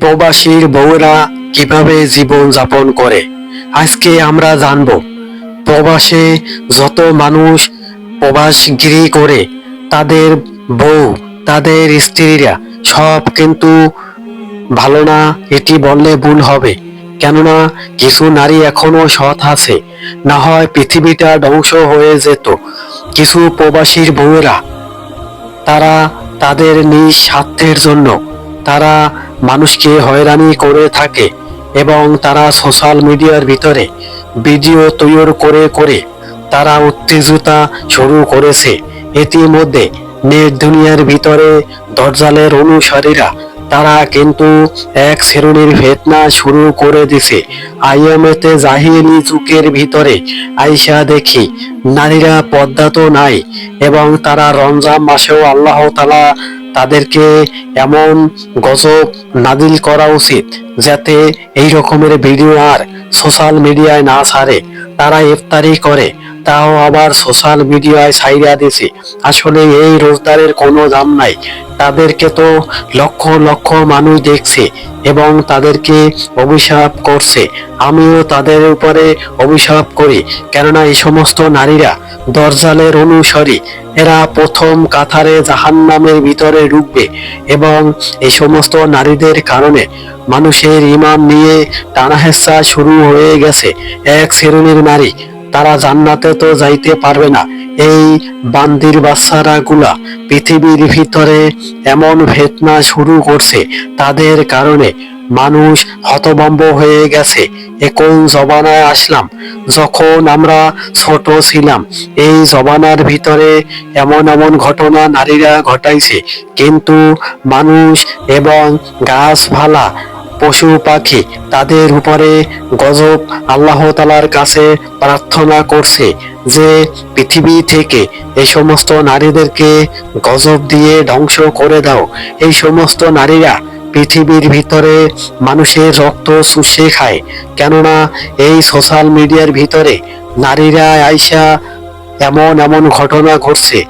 প্রবাসীর বউরা কীভাবে জীবন যাপন করে? আজকে আমরা জানব, প্রবাসে যত মানুষ প্রবাসগিরি করে, তাদের বউ, তাদের স্ত্রীরা সব কিন্তু ভালো না, এটি বললে ভুল হবে। কেননা কিছু নারী এখনও সৎ আছে, না হয় পৃথিবীটা ধ্বংস হয়ে যেত। কিছু প্রবাসীর বউয়েরা, তারা তাদের নিজ স্বার্থের জন্য, তারা মানুষকে হয়রানি করে থাকে এবং তারা সোশ্যাল মিডিয়ার ভিতরে ভিডিও তৈরি করে করে তারা উত্তেজতা শুরু করেছে। ইতিমধ্যে নেট দুনিয়ার ভিতরে দরজালের অনুসারীরা তারা কিন্তু এক শ্রেণির ফেতনা শুরু করে দিছে। আইএমএতে জাহিলি যুগের ভিতরে আইসা দেখি নারীরা পদ্মা তো নাই এবং তারা রমজান মাসেও আল্লাহ তালা তাদেরকে এমন গজব নাদিল করা উচিত যাতে এই রকমের ভিডিও আর সোশ্যাল মিডিয়ায় না ছাড়ে। তারা ইফতারি করে তাও আবার সোশ্যাল মিডিয়ায় ছাইরা দিছে। আসলে এই রোজদারের কোনো দাম নাই। তাদেরকে তো লক্ষ লক্ষ মানুষ দেখছে এবং তাদেরকে অভিশাপ করছে। আমিও তাদের উপরে অভিশাপ করি। কেননা এই সমস্ত নারীরা দরজালের অনুসারী। এরা প্রথম কাথারে জাহান্নামের ভিতরে ঢুকবে এবং এই সমস্ত নারীদের কারণে মানুষের ইমান নিয়ে টানাহেসা শুরু হয়ে গেছে। এক শ্রেণির নারী তারা জান্নাতে তো যাইতে পারবে না। এই বান্দির বাচ্চারা গুলা পৃথিবীর ভিতরে এমন ভেতনা শুরু করছে, তাদের কারণে মানুষ হতবম্ব হয়ে গেছে। এ কোন জবানায় আসলাম, যখন আমরা ছোট ছিলাম, এই জবানার ভিতরে এমন এমন ঘটনা নারীরা ঘটাইছে, কিন্তু মানুষ এবং গাছপালা পশু পাখি, তাদের উপরে গজব আল্লাহ তালার কাছে প্রার্থনা করছে যে পৃথিবী থেকে এই সমস্ত নারীদেরকে গজব দিয়ে ধ্বংস করে দাও। এই সমস্ত নারীরা পৃথিবীর ভিতরে মানুষের রক্ত শুষে খায়। কেননা এই সোশ্যাল মিডিয়ার ভিতরে নারীরা আইসা এমন এমন ঘটনা ঘটছে।